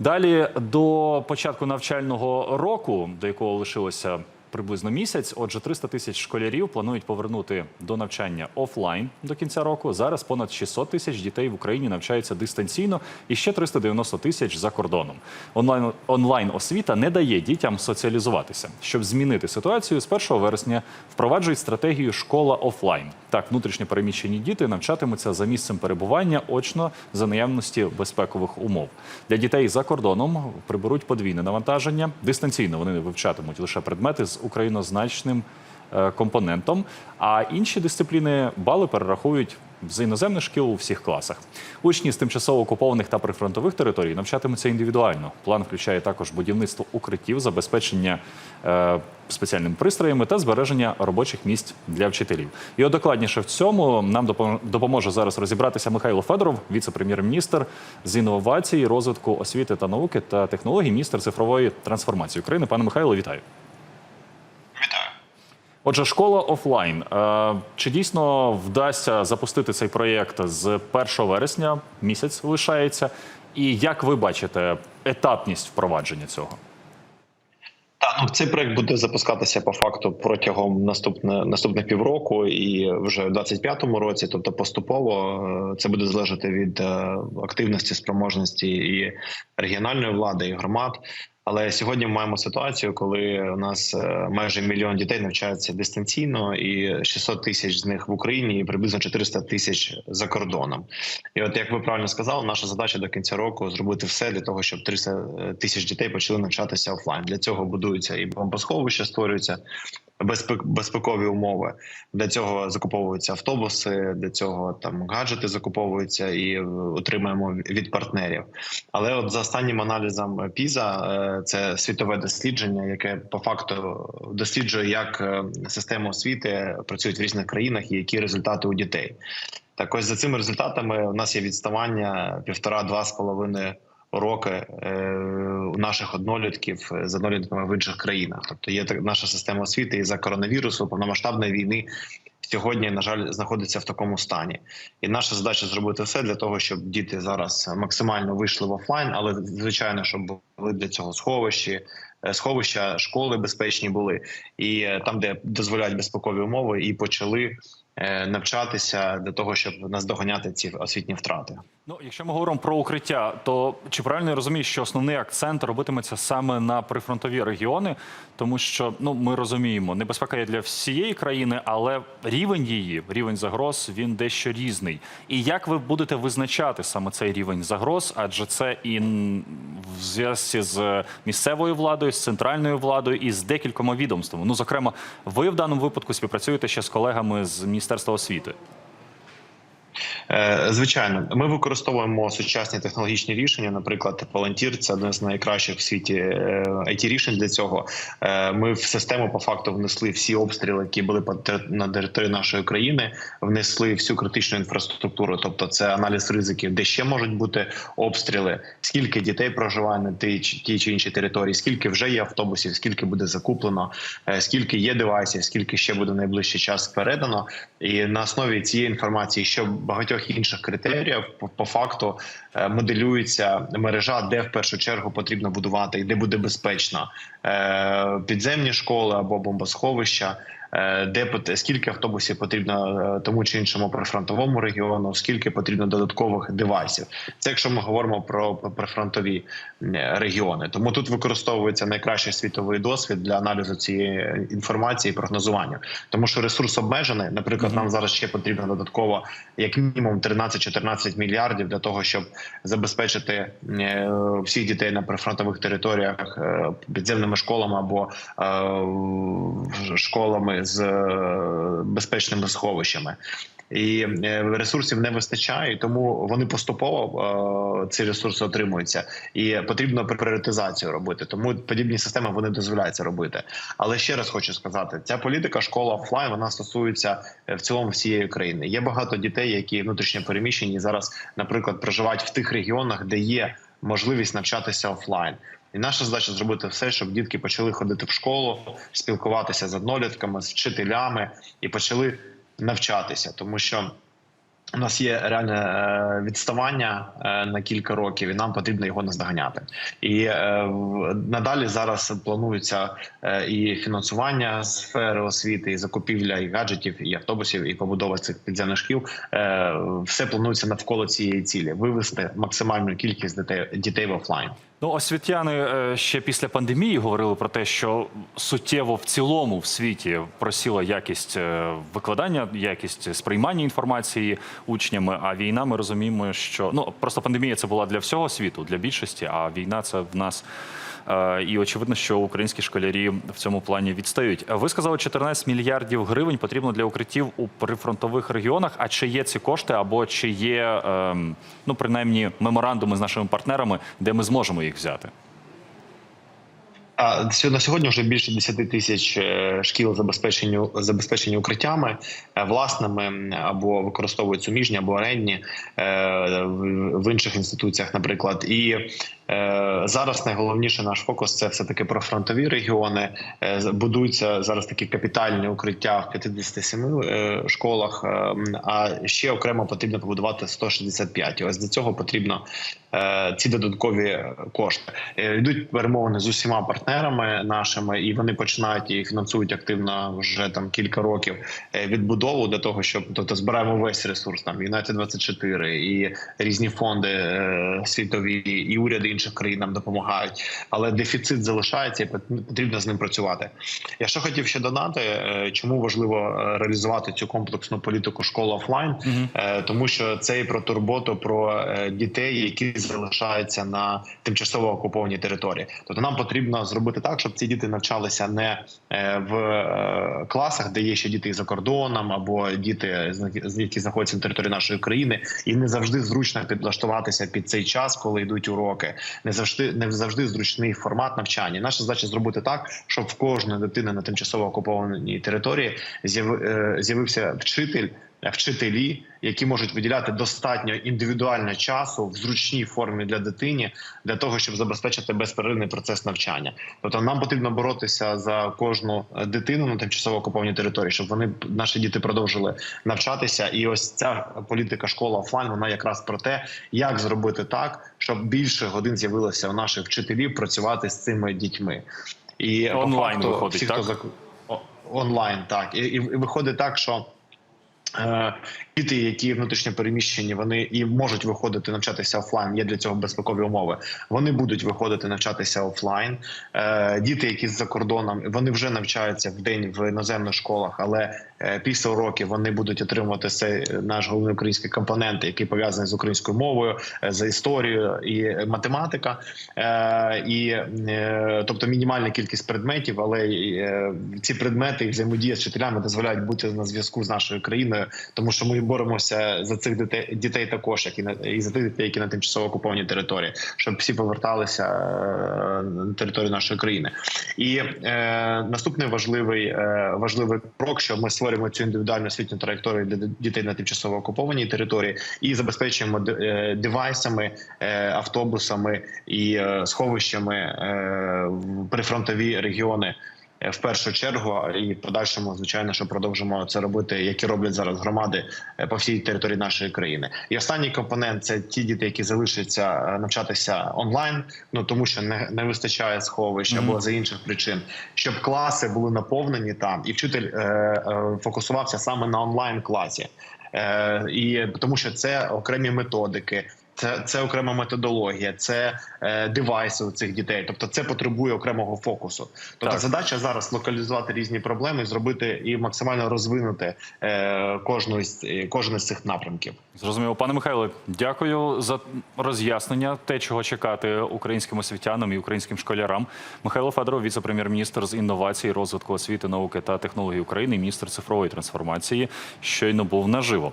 Далі до початку навчального року, до якого лишилося приблизно місяць. Отже, 300 тисяч школярів планують повернути до навчання офлайн до кінця року. Зараз понад 600 тисяч дітей в Україні навчаються дистанційно і ще 390 тисяч за кордоном. Онлайн онлайн освіта не дає дітям соціалізуватися. Щоб змінити ситуацію, з 1 вересня впроваджують стратегію школа офлайн. Так, внутрішньо переміщені діти навчатимуться за місцем перебування очно за наявності безпекових умов. Для дітей за кордоном приберуть подвійне навантаження. Дистанційно вони вивчатимуть лише предмети з українозначним е, компонентом, а інші дисципліни бали перерахують з іноземних шкіл у всіх класах. Учні з тимчасово окупованих та прифронтових територій навчатимуться індивідуально. План включає також будівництво укриттів, забезпечення е, спеціальними пристроями та збереження робочих місць для вчителів. І от докладніше в цьому нам допоможе зараз розібратися Михайло Федоров, віце-прем'єр-міністр з інновацій, розвитку освіти та науки та технологій, міністр цифрової трансформації України. Пане Михайло. Вітаю. Отже, школа офлайн. Е, Чи дійсно вдасться запустити цей проєкт з 1 вересня? Місяць лишається. І як ви бачите етапність впровадження цього? Так, ну цей проект буде запускатися по факту протягом наступне, наступних півроку, і вже в 25-му році, тобто поступово, е, це буде залежати від е, активності, спроможності і регіональної влади, і громад. Але сьогодні ми маємо ситуацію, коли у нас е, майже мільйон дітей навчаються дистанційно, і 600 тисяч з них в Україні, і приблизно 400 тисяч за кордоном. І от як ви правильно сказали, наша задача до кінця року зробити все для того, щоб 300 тисяч дітей почали навчатися офлайн. Для цього будуються і бомбосховища, створюються безпекові умови. Для цього закуповуються автобуси, для цього там гаджети закуповуються і е, отримуємо від партнерів. Але от за останнім аналізом ПІЗа, е, це світове дослідження, яке по факту досліджує, як е, система освіти працюють в різних країнах і які результати у дітей. Так ось за цими результатами у нас є відставання півтора-два з половиною роки е, наших однолітків з однолітками в інших країнах. Тобто є наша система освіти і за коронавірусу, повномасштабної війни сьогодні, на жаль, знаходиться в такому стані. І наша задача зробити все для того, щоб діти зараз максимально вийшли в офлайн, але звичайно, щоб були для цього сховищі. е, Сховища школи безпечні були, і е, там, де дозволяють безпекові умови, і почали е, навчатися для того, щоб наздоганяти ці освітні втрати. Ну, якщо ми говоримо про укриття, то чи правильно я розумію, що основний акцент робитиметься саме на прифронтові регіони, тому що ну ми розуміємо, небезпека є для всієї країни, але рівень її, рівень загроз, він дещо різний. І як ви будете визначати саме цей рівень загроз? Адже це і в зв'язці з місцевою владою, з центральною владою і з декількома відомствами. Ну, зокрема, ви в даному випадку співпрацюєте ще з колегами з міністерства освіти. Е, Звичайно, ми використовуємо сучасні технологічні рішення. Наприклад, Palantir – це одне з найкращих в світі it рішень для цього. Е, Ми в систему по факту внесли всі обстріли, які були на території нашої країни. Внесли всю критичну інфраструктуру, тобто це аналіз ризиків, де ще можуть бути обстріли, скільки дітей проживає на тій тій чи іншій території, скільки вже є автобусів, скільки буде закуплено, е, скільки є девайсів, скільки ще буде найближчий час передано. І на основі цієї інформації, що багатьох інших критеріїв, по, факту е, моделюється мережа, де в першу чергу потрібно будувати і де буде безпечно підземні школи або бомбосховища. е, Де скільки автобусів потрібно е, тому чи іншому прифронтовому регіону, скільки потрібно додаткових девайсів? Це якщо ми говоримо про прифронтові е, регіони. Тому тут використовується найкращий світовий досвід для аналізу цієї інформації і прогнозування, тому що ресурс обмежений. Наприклад, нам зараз ще потрібно додатково як мінімум 13-14 мільярдів для того, щоб забезпечити е, всіх дітей на прифронтових територіях е, підземними школами або е, школами з е, безпечними сховищами. І е, ресурсів не вистачає, тому вони поступово ці ресурси отримуються, і потрібно пріоритизацію робити. Тому подібні системи вони дозволяють це робити. Але ще раз хочу сказати: ця політика школа офлайн вона стосується в цілому всієї країни. Є багато дітей, які внутрішньо переміщені зараз, наприклад, проживають в тих регіонах, де є можливість навчатися офлайн. І наша задача зробити все, щоб дітки почали ходити в школу, спілкуватися з однолітками, з вчителями і почали навчатися, тому що У нас є реальне е, відставання е, на кілька років, і нам потрібно його наздоганяти. І е, надалі зараз планується і фінансування сфери освіти, і закупівля і гаджетів, і автобусів, і побудова цих підземних шкіл. Все планується навколо цієї цілі: вивести максимальну кількість дітей в офлайн. Ну, освітяни е, ще після пандемії говорили про те, що суттєво в цілому в світі просіла якість е, викладання, якість сприймання інформації учнями. А війна, ми розуміємо, що ну просто пандемія це була для всього світу, для більшості, а війна це в нас. Е, І очевидно, що українські школярі в цьому плані відстають. Ви сказали, 14 мільярдів гривень потрібно для укриттів у прифронтових регіонах. А чи є ці кошти, або чи є ем, ну принаймні меморандуми з нашими партнерами, де ми зможемо їх взяти? А на сьогодні вже більше 10 тисяч е, шкіл забезпечені забезпечені укриттями е, власними або використовують суміжні, або орендні в- інших інституціях, наприклад. І зараз найголовніше наш фокус це все таки про фронтові регіони. Е, Будуються зараз такі капітальні укриття в 57 е, школах. е, А ще окремо потрібно побудувати 165. І ось для цього потрібно е, ці додаткові кошти. Е, Йдуть перемовини з усіма партнерами нашими, і вони починають і фінансують активно вже там кілька років е, відбудову для того, щоб тобто збираємо весь ресурс там United 24 і різні фонди е, світові, і уряди інших країн нам допомагають. Але дефіцит залишається, і потрібно з ним працювати. Я що хотів ще додати, е, чому важливо е, реалізувати цю комплексну політику школа офлайн, Е, тому що це і про турботу про дітей, які залишаються на тимчасово окупованій території. Тобто нам потрібно зробити так, щоб ці діти навчалися не в класах, де є ще діти за кордоном, або діти які знаходяться на території нашої країни, і не завжди зручно підлаштуватися під цей час, коли йдуть уроки. Не завжди не завжди зручний формат навчання. Наша задача зробити так, щоб в кожної дитини на тимчасово окупованій території е, з'явився вчитель. Вчителі, які можуть виділяти достатньо індивідуально часу в зручній формі для дитині, для того, щоб забезпечити безперервний процес навчання. Тобто нам потрібно боротися за кожну е, дитину на тимчасово окупованій території, щоб вони наші діти продовжили навчатися. І ось ця політика школа офлайн, вона якраз про те, як зробити так, щоб більше годин з'явилося у наших вчителів працювати з цими дітьми. І по Онлайн факту, виходить, всі, так? хто онлайн, так і, і, і виходить так, що. Е, Діти, які внутрішньо переміщені, вони і можуть виходити навчатися офлайн. Є для цього безпекові умови. Вони будуть виходити навчатися офлайн. Е, Діти, які за кордоном, вони вже навчаються в день в іноземних школах, але е, після уроків вони будуть отримувати цей е, наш головний український компонент, який пов'язаний з українською мовою, е, за історією і математика. Е, І е, тобто мінімальна кількість предметів, але е, ці предмети і взаємодія з вчителями дозволяють бути на зв'язку з нашою країною, тому що ми боремося за цих дітей, дітей також, як і на і за тих дітей, які на тимчасово окупованій території, щоб всі поверталися е, на територію нашої країни. І е, наступний важливий е, важливий крок, що ми створюємо цю індивідуальну освітню траєкторію для дітей на тимчасово окупованій території і забезпечуємо е, девайсами, е, автобусами і е, сховищами прифронтові регіони. Е, В першу чергу і в подальшому, звичайно, що продовжимо це робити, як і роблять зараз громади е, по всій території нашої країни. І останній компонент це ті діти, які залишаться е, навчатися онлайн, ну тому що не, не вистачає сховищ або за інших причин, щоб класи були наповнені там, і вчитель е, е, фокусувався саме на онлайн класі. Е, і тому, що це окремі методики. Це, це окрема методологія, це е, девайси у цих дітей. Тобто, це потребує окремого фокусу. Тобто, Так. задача зараз локалізувати різні проблеми, зробити і максимально розвинути е, кожну із е, кожен із цих напрямків. Зрозуміло, пане Михайле, дякую за роз'яснення те, чого чекати українським освітянам і українським школярам. Михайло Федоров, віце-прем'єр-міністр з інновацій, розвитку освіти, науки та технологій України, міністр цифрової трансформації, щойно був наживо.